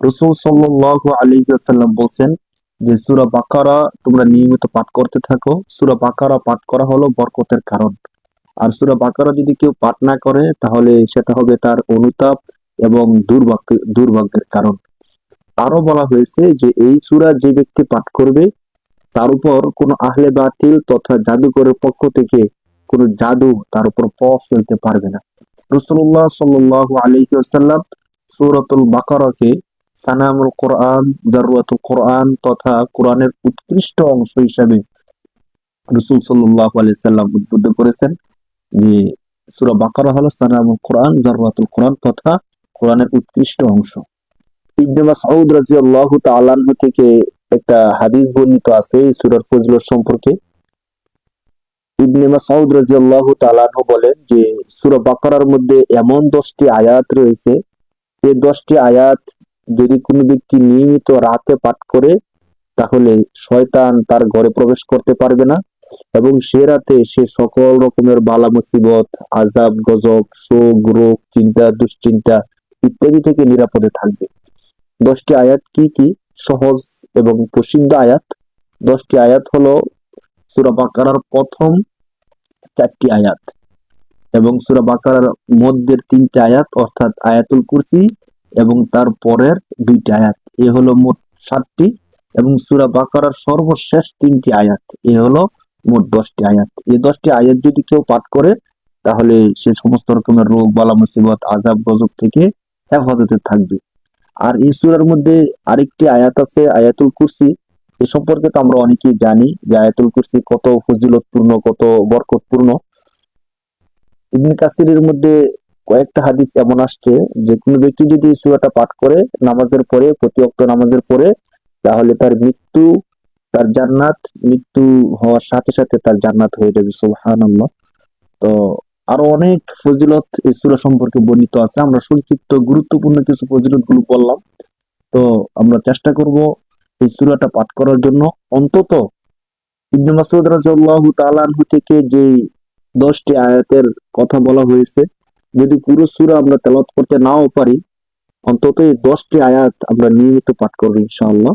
রসুল সাল্লাহ আলী সাল্লাম বলছেন যে সুরা বাকারা তোমরা নিয়মিত পাঠ করতে থাকো। সুরা বাকারা পাঠ করা হলো বরকতের কারণ। আর সুরা বাকারা যদি কেউ পাঠ না করে, তাহলে সেটা হবে তার অনুতাপ এবং দুর্ভাগ্য, দুর্ভাগ্যের কারণ। আরও বলা হয়েছে যে এই সুরা যে ব্যক্তি পাঠ করবে, তার উপর কোনো আহলে বাতিল তথা জাদুকরের পক্ষ থেকে কোনো জাদু তার উপর প ফেলতে পারবে না। রসুল্লাহ সাল্লাহ আলহিউসাল্লাম সুরতুল বাকারাকে সানামুল কোরআন, জারুয়াতুল কোরআন তথা কোরআনের উৎকৃষ্ট অংশ হিসাবে রসুল সাল্লাহ আলাইসাল্লাম উদ্বুদ্ধ করেছেন যে সুরা বাকারা হলো সানামুল কোরআন, জারুয়াতুল কোরআন তথা কোরআনের উৎকৃষ্ট অংশ। থেকে একটা হাদিস বর্ণিত আছে সূরার ফজিলত সম্পর্কে। ইবনে মাসউদ রাদিয়াল্লাহু বলেন যে সূরা বাকারার মধ্যে এমন 10টি আয়াত রয়েছে এই 10টি আয়াত যদি কোনো ব্যক্তি নিয়মিত রাতে পাঠ করে, তাহলে শয়তান তার ঘরে প্রবেশ করতে পারবে না এবং সে রাতে সে সকল রকমের বালা মুসিবত আজাব গজব, শোক, রোগ, চিন্তা, দুশ্চিন্তা ইত্যাদি থেকে নিরাপদে থাকবে। দশটি আয়াত কি কি? সহজ এবং প্রসিদ্ধ আয়াত। দশটি আয়াত হলো সুরা বাকারার প্রথম চারটি আয়াত এবং সুরা বাকারার মধ্যের তিনটি আয়াত, অর্থাৎ আয়াতুল কুরসি এবং তার পরের দুইটি আয়াত। এ হলো মোট সাতটি এবং সুরা বাকারার সর্বশেষ তিনটি আয়াত। এ হলো মোট দশটি আয়াত। এই দশটি আয়াত যদি কেউ পাঠ করে, তাহলে সে সমস্ত রকমের রোগ, বালা মুসিবত আজাব গজব থেকে হেফাজতে থাকবে। আর এই সুরার মধ্যে আরেকটি আয়াত আছে, আয়াতুল কুরসি। এ সম্পর্কে তো আমরা অনেকেই জানি যে আয়াতুল কুরসি কত ফজিলতপূর্ণ, কত বরকতপূর্ণ। ইবনে কাসিরের মধ্যে কয়েকটা হাদিস এমন আসছে যে কোনো ব্যক্তি যদি সুরাটা পাঠ করে নামাজের পরে প্রতি অক্ত নামাজের পরে, তাহলে তার মৃত্যু, তার জান্নাত, মৃত্যু হওয়ার সাথে সাথে তার জান্নাত হয়ে যাবে, সুবহানাল্লাহ। তো আরও অনেক ফজিলত এই সূরা সম্পর্কে বর্ণিত আছে, আমরা সংক্ষিপ্ত গুরুত্বপূর্ণ কিছু ফজিলতগুলো বললাম। তো আমরা চেষ্টা করব এই সূরাটা পাঠ করার জন্য। অন্তত ইবনে তাআলা থেকে যে 10টি আয়াতের কথা বলা হয়েছে যদি পুরো সুরা আমরা তেলাওয়াত করতে নাও পারি, অন্তত এই 10টি আয়াত আমরা নিয়মিত পাঠ করব ইনশাআল্লাহ।